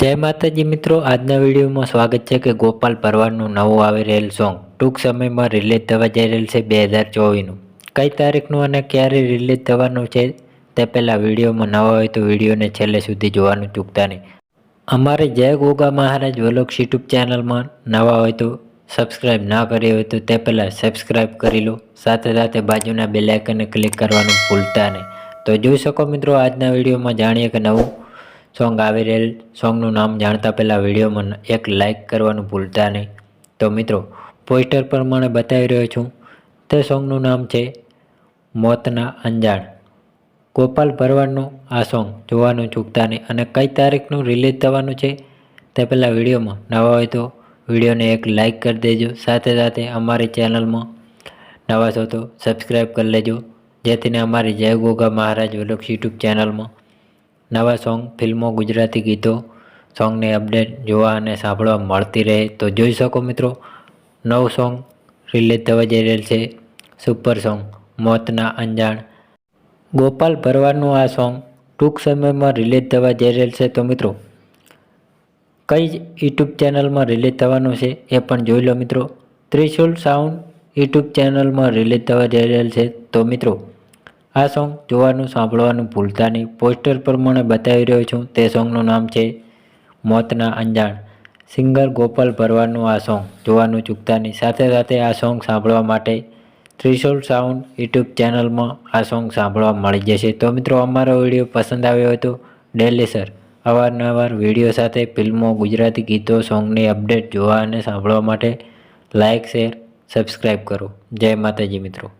જય માતાજી મિત્રો, આજના વિડીયોમાં સ્વાગત છે કે ગોપાલ પરવારનું નવું આવી રહેલ સોંગ, ટૂંક સમયમાં રિલીઝ થવા જઈ રહેલ છે બે હજાર ચોવીસનું. કઈ તારીખનું અને ક્યારે રિલીઝ થવાનું છે તે પહેલાં વિડીયોમાં નવા હોય તો વિડીયોને છેલ્લે સુધી જોવાનું ચૂકતા નહીં. અમારે જય ગોગા મહારાજ વ્લોગ્સ યુટ્યુબ ચેનલમાં નવા હોય તો સબસ્ક્રાઈબ ના કરી હોય તો તે પહેલાં સબસ્ક્રાઈબ કરી લો. સાથે સાથે બાજુના બેલાઇકનને ક્લિક કરવાનું ભૂલતા નહીં. તો જોઈ શકો મિત્રો, આજના વિડીયોમાં જાણીએ કે નવું સોંગ આવી રહેલ સોંગનું નામ જાણતા પહેલાં વિડીયોમાં એક લાઇક કરવાનું ભૂલતા નહીં. તો મિત્રો પોસ્ટર પ્રમાણે બતાવી રહ્યો છું. તે સોંગનું નામ છે મોતના અંજાણ. ગોપાલ ભરવાડનું આ સોંગ જોવાનું ચૂકતા નહીં અને કઈ તારીખનું રિલીઝ થવાનું છે તે પહેલાં વિડીયોમાં નવા હોય તો વિડીયોને એક લાઇક કરી દેજો. સાથે સાથે અમારી ચેનલમાં નવા છો તો સબસ્ક્રાઈબ કરી લેજો. જેથીને અમારી જય ગોગા મહારાજ વ્લોગ્સ યુટ્યુબ ચેનલમાં નવા સોંગ, ફિલ્મો, ગુજરાતી ગીતો, સોંગની અપડેટ જોવા અને સાંભળવા મળતી રહે તો જોઈ શકો મિત્રો. નવું સોંગ રિલીઝ થવા જઈ રહેલ છે. સુપર સોંગ, મોતના અંજાણ. ગોપાલ ભરવાડનું આ સોંગ ટૂંક સમયમાં રિલીઝ થવા જઈ રહેલ છે તો મિત્રો, કઈ જ યુટ્યુબ ચેનલમાં રિલીઝ થવાનું છે એ પણ જોઈ લો મિત્રો. ત્રિશુલ સાઉન્ડ યુટ્યુબ ચેનલમાં રિલીઝ થવા જઈ રહેલ છે તો મિત્રો આ સોંગ જોવાનું, સાંભળવાનું ભૂલતા નહીં. પોસ્ટર પર મને બતાવી રહ્યો છું. તે સોંગનું નામ છે મોતના અંજાણ. સિંગર ગોપાલ ભરવાડનું આ સોંગ જોવાનું ચૂકતા નહીં. સાથે સાથે આ સોંગ સાંભળવા માટે ત્રિશુલ સાઉન્ડ યુટ્યુબ ચેનલમાં આ સોંગ સાંભળવા મળી જશે. તો મિત્રો, અમારો વીડિયો પસંદ આવ્યો હતો ડેલી સર, અવારનવાર વીડિયો સાથે ફિલ્મો, ગુજરાતી ગીતો, સોંગની અપડેટ જોવા અને સાંભળવા માટે લાઇક શેર, સબસ્ક્રાઈબ કરો. જય માતાજી મિત્રો.